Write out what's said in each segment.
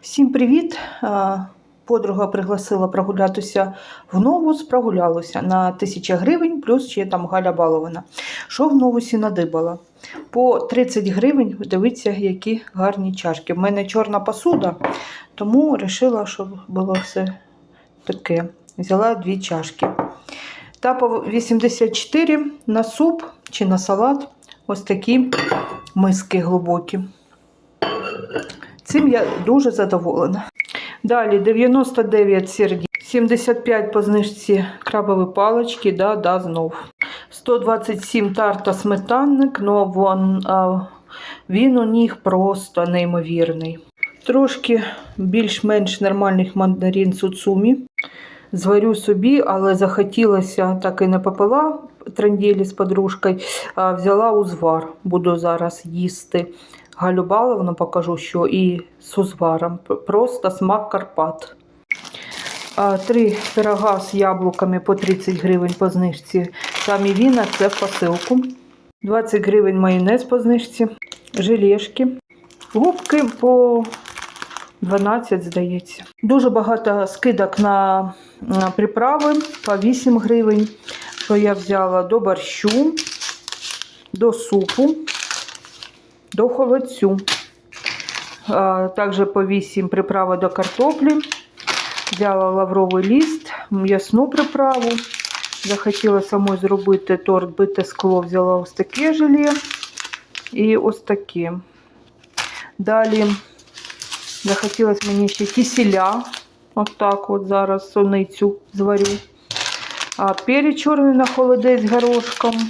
Всім привіт! Подруга пригласила прогулятися в Новус, прогулялася на 1000 гривень, плюс ще там Галя Балована. Що в Новусі надибала? По 30 гривень, дивіться, які гарні чашки. В мене чорна посуда, тому вирішила, щоб було все таке. Взяла дві чашки. Та по 84 на суп чи на салат. Ось такі миски глибокі. Цим я дуже задоволена. Далі 99 сердій, 75 по знижці крабові палички, да, да, знов. 127 тарта сметанник, но вон, а, він у них просто неймовірний. Трошки більш-менш нормальних мандарин суцумі. Зварю собі, але захотілося так і не попила тренділі з подружкою, а взяла узвар. Буду зараз їсти. Галю Баловну покажу, що і з узваром. Просто смак Карпат. Три пирога з яблуками по 30 гривень по знижці. Самі віна це в посилку. 20 гривень майонез по знижці. Желешки. Губки по 12, здається. Дуже багато скидок на, на приправи по 8 гривень. Що я взяла до борщу, до супу, до холодцю. А, Також по 8 приправи до картоплі. Взяла лавровий ліст, м'ясну приправу. Захотіла самой зробити торт бите скло, взяла ось таке желе і ось таке. Далі захотілося мені ще киселя. От так от зараз соницю зварю. А перець чорний на холодець горошком.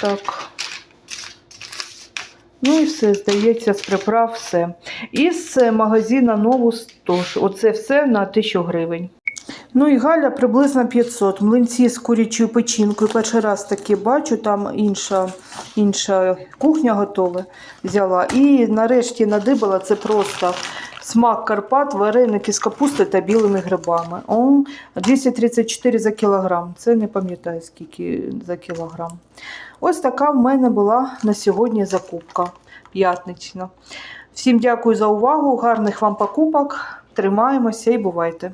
Так. Ну і все, здається, з приправ все. І з магазина Новус теж. Оце все на 1000 гривень. Ну і Галя приблизно 500. Млинці з курячою печінкою. Перший раз таки бачу, там інша, інша кухня готова взяла. І нарешті надибала це просто смак Карпат, вареники з капусти та білими грибами. О, 234 за кілограм. Це не пам'ятаю скільки за кілограм. Ось така в мене була на сьогодні закупка п'ятнична. Всім дякую за увагу, гарних вам покупок. Тримаємося і бувайте!